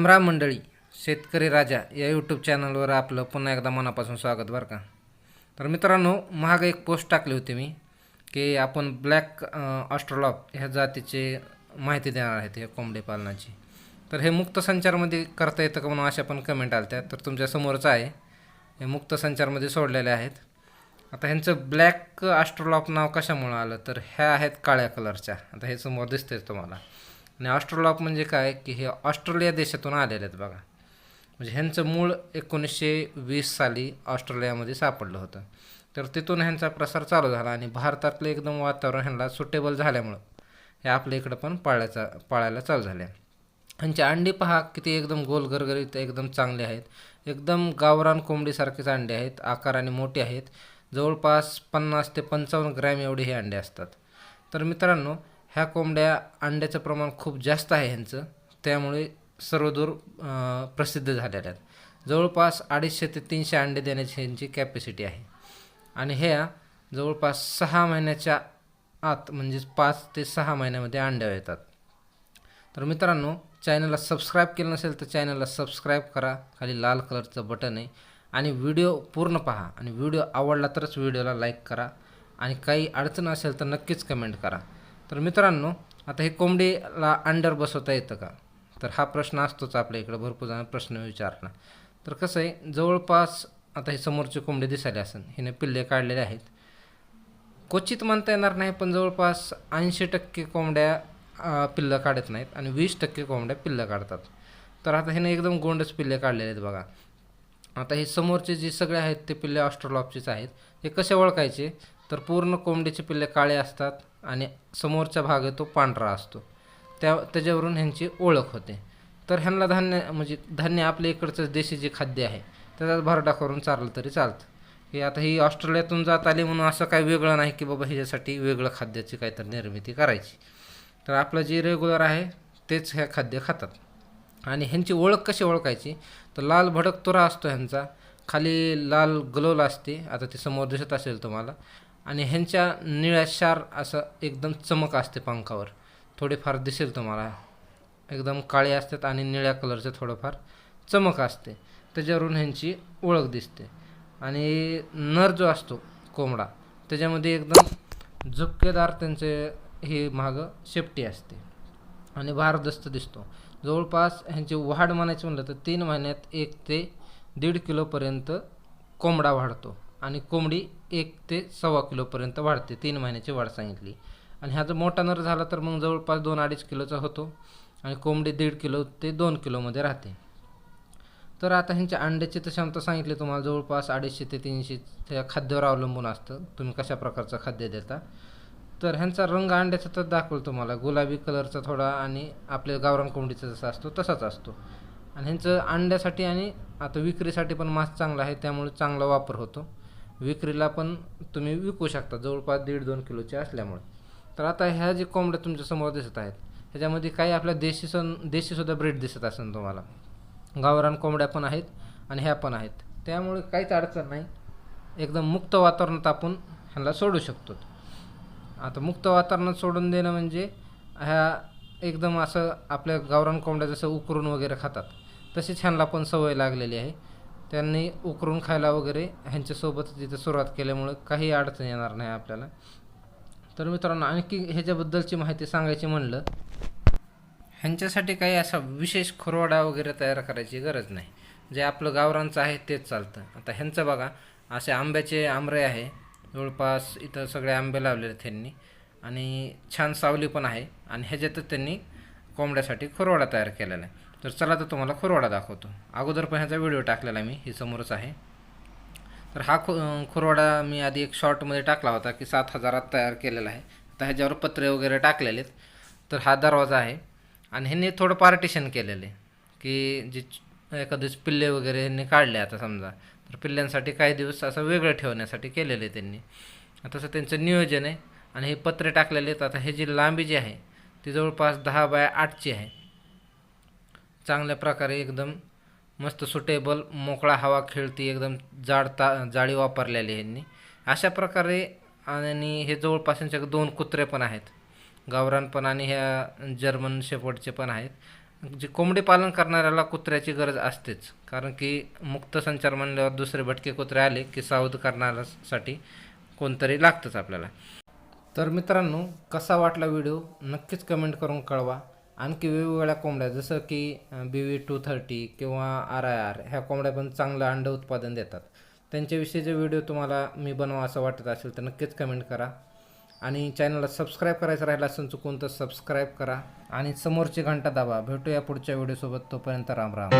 राम राम मंडळी शेतकरी राजा या यूट्यूब चॅनलवर आपलं पुन्हा एकदा मनापासून स्वागत बरं का? तर मित्रांनो महाग एक पोस्ट टाकली होती मी की आपण ब्लॅक ऑस्ट्रोलॉप ह्या जातीचे माहिती देणार आहेत या कोंबडी पालनाची. तर हे मुक्त संचारमध्ये करता येतं का म्हणून अशा पण कमेंट आल्या तर तुमच्या समोरच आहे हे मुक्त संचारमध्ये सोडलेले आहेत. आता ह्यांचं ब्लॅक ऑस्ट्रोलॉप नाव कशामुळं आलं? तर ह्या आहेत काळ्या कलरच्या आता हे समोर दिसतंय तुम्हाला. आणि ऑस्ट्रोलॉप म्हणजे काय? की हे ऑस्ट्रेलिया देशातून आलेले आहेत बघा. म्हणजे ह्यांचं मूळ एकोणीसशे वीस साली ऑस्ट्रेलियामध्ये सापडलं होतं. तर तिथून ह्यांचा प्रसार चालू झाला आणि भारतातलं एकदम वातावरण ह्यांना सुटेबल झाल्यामुळं हे आपल्या इकडं पण पाळायचा पाळायला चालू झाले. ह्यांची अंडी पहा किती एकदम गोल गरगरीत एकदम चांगले आहेत. एकदम गावरान कोंबडीसारखेच अंडे आहेत आकाराने मोठे आहेत. जवळपास पन्नास ते पंचावन्न ग्रॅम एवढे हे अंडे असतात. तर मित्रांनो ह्या कोंबड्या अंड्याचं प्रमाण खूप जास्त आहे ह्यांचं. त्यामुळे सर्वदूर प्रसिद्ध झालेल्या आहेत. जवळपास अडीचशे ते तीनशे अंडे देण्याची ह्यांची कॅपॅसिटी आहे. आणि ह्या जवळपास सहा महिन्याच्या आत म्हणजेच पाच ते सहा महिन्यामध्ये अंड्या येतात. तर मित्रांनो चॅनलला सबस्क्राईब केलं नसेल तर चॅनलला सबस्क्राईब करा. खाली लाल कलरचं बटन आहे. आणि व्हिडिओ पूर्ण पहा. आणि व्हिडिओ आवडला तरच व्हिडिओला लाईक करा. आणि काही अडचण असेल तर नक्कीच कमेंट करा. तर मित्रांनो आता हे कोंबडीला अंडर बसवता येतं का? तर हा प्रश्न असतोच आपल्या इकडं भरपूर जण प्रश्न विचारला तर कसं आहे जवळपास आता हे समोरचे कोंबडे दिसायला असेल हिने पिल्ले काढलेले आहेत. क्वचित म्हणता येणार नाही पण जवळपास ऐंशी टक्के कोंबड्या पिल्लं काढत नाहीत आणि वीस टक्के कोंबड्या पिल्लं काढतात. तर आता ह्याने एकदम गोंडच पिल्ले काढलेले आहेत बघा. आता हे समोरचे जे सगळे आहेत ते पिल्ले ऑस्ट्रोलॉपचेच आहेत. हे कसे ओळखायचे? तर पूर्ण कोंबडीचे पिल्ले काळे असतात. आणि समोरचा भाग आहे तो पांढरा असतो. त्या त्याच्यावरून ह्यांची ओळख होते. तर ह्यांना धान्य म्हणजे धान्य आपल्या इकडचं देशी जे खाद्य आहे त्याचा भरडा करून चाललं तरी चालतं. की आता ही ऑस्ट्रेलियातून जात आली म्हणून असं काही वेगळं नाही की बाबा ह्याच्यासाठी वेगळं खाद्याची काहीतरी निर्मिती करायची. तर आपलं जे रेग्युलर आहे तेच ह्या खाद्य खातात. आणि ह्यांची ओळख कशी ओळखायची? तर लाल भडक तुरा असतो ह्यांचा. खाली लाल ग्लोल असते. आता ते समोर दिसत असेल तुम्हाला. आणि ह्यांच्या निळ्याशार असं एकदम चमक असते पंखावर. थोडेफार दिसेल तुम्हाला. एकदम काळे असतात आणि निळ्या कलरचं थोडंफार चमक असते. त्याच्यावरून ह्यांची ओळख दिसते. आणि नर जो असतो कोंबडा त्याच्यामध्ये एकदम झुपकेदार त्यांचे हे मागं शेपटी असते. आणि भारदस्त दिसतो. जवळपास ह्यांची वाढ म्हणायची म्हणलं तर तीन महिन्यात एक ते दीड किलोपर्यंत कोंबडा वाढतो. आणि कोंबडी एक ते सव्वा किलोपर्यंत वाढते. तीन महिन्याची वाढ सांगितली. आणि ह्या जर मोठा नर झाला तर मग जवळपास दोन अडीच किलोचा होतो. आणि कोंबडी दीड किलो ते दोन किलोमध्ये राहते. तर आता ह्यांच्या अंड्याची तर क्षमता सांगितली तुम्हाला. जवळपास अडीचशे ते तीनशे त्या खाद्यावर अवलंबून असतं. तुम्ही कशा प्रकारचं खाद्य देता. तर ह्यांचा रंग अंड्याचा तर दाखवलं तुम्हाला. गुलाबी कलरचा थोडा आणि आपल्या गावरान कोंबडीचा जसा असतो तसाच असतो. आणि ह्यांचं अंड्यासाठी आणि आता विक्रीसाठी पण मांस चांगला आहे. त्यामुळे चांगला वापर होतो. विक्रीला पण तुम्ही विकू शकता जवळपास दीड दोन किलोचे असल्यामुळे. तर आता ह्या जे कोंबड्या तुमच्यासमोर दिसत आहेत ह्याच्यामध्ये काही आपल्या देशी सण देशीसुद्धा ब्रीड दिसत असेल तुम्हाला. गावरान कोंबड्या पण आहेत आणि ह्या पण आहेत. त्यामुळे काहीच अडचण नाही. एकदम मुक्त वातावरणात आपण ह्यांना सोडू शकतो. आता मुक्त वातावरणात सोडून देणं म्हणजे ह्या एकदम असं आपल्या गावरान कोंबड्या जसं उकरून वगैरे खातात तशीच ह्यांना पण सवय लागलेली आहे. त्यांनी उकरून खायला वगैरे ह्यांच्यासोबत तिथं सुरुवात केल्यामुळं काही अडचण येणार नाही आपल्याला. तर मित्रांनो आणखी ह्याच्याबद्दलची माहिती सांगायची म्हणलं ह्यांच्यासाठी काही असा विशेष खुरवाडा वगैरे तयार करायची गरज नाही. जे आपलं गावरांचं आहे तेच चालतं. आता ह्यांचं बघा असे आंब्याचे आमरे आहे. जवळपास इथं सगळे आंबे लावलेले आहेत त्यांनी. आणि छान सावली पण आहे. आणि ह्याच्यातच त्यांनी कोंबड्यासाठी खुरवाडा तयार केलेला आहे. तर चला तर तुम्हाला खुरवाडा दाखवतो. अगोदर पण ह्याचा व्हिडिओ टाकलेला मी ही समोरच आहे. तर हा खु खुरवाडा मी आधी एक शॉर्टमध्ये टाकला होता की सात हजारात तयार केलेला आहे. आता ह्याच्यावर पत्रे वगैरे टाकलेले आहेत तर हा दरवाजा आहे. आणि ह्यांनी थोडं पार्टिशन केलेलं आहे की जे च- एखादेच पिल्ले वगैरे ह्यांनी काढले आता समजा. तर पिल्ल्यांसाठी काही दिवस असं वेगळं ठेवण्यासाठी केलेले त्यांनी. तसं त्यांचं नियोजन आहे. आणि हे पत्रे टाकलेले आहेत. आता हे जी लांबी जी आहे ती जवळपास दहा बाय आठची आहे. चांगल्या प्रकारे एकदम मस्त सुटेबल मोकळा हवा खेळती एकदम जाड ता जाळी वापरलेली ह्यांनी अशा प्रकारे आणि हे जवळपास दोन कुत्रे पण आहेत. गावरान पण आणि ह्या जर्मन शेपटचे पण आहेत. जे कोंबडी पालन करणाऱ्याला कुत्र्याची गरज असतेच. कारण की मुक्त संचार म्हणल्यावर दुसरे भटके कुत्रे आले की सावध करणाऱ्यासाठी कोणतरी लागतंच आपल्याला. तर मित्रांनो कसा वाटला व्हिडिओ नक्कीच कमेंट करून कळवा. आणखी वेगवेगळ्या कोंबड्या जसं की बी व्ही टू थर्टी किंवा आर आय आर ह्या कोंबड्या पण चांगलं अंड उत्पादन देतात. त्यांच्याविषयी जे व्हिडिओ तुम्हाला मी बनवा असं वाटत असेल तर नक्कीच कमेंट करा. आणि चॅनलला सबस्क्राईब करायचं राहिलं असेल चुकून तर सबस्क्राईब करा. आणि समोरची घंटा दाबा. भेटूया पुढच्या व्हिडिओसोबत. तोपर्यंत राम राम.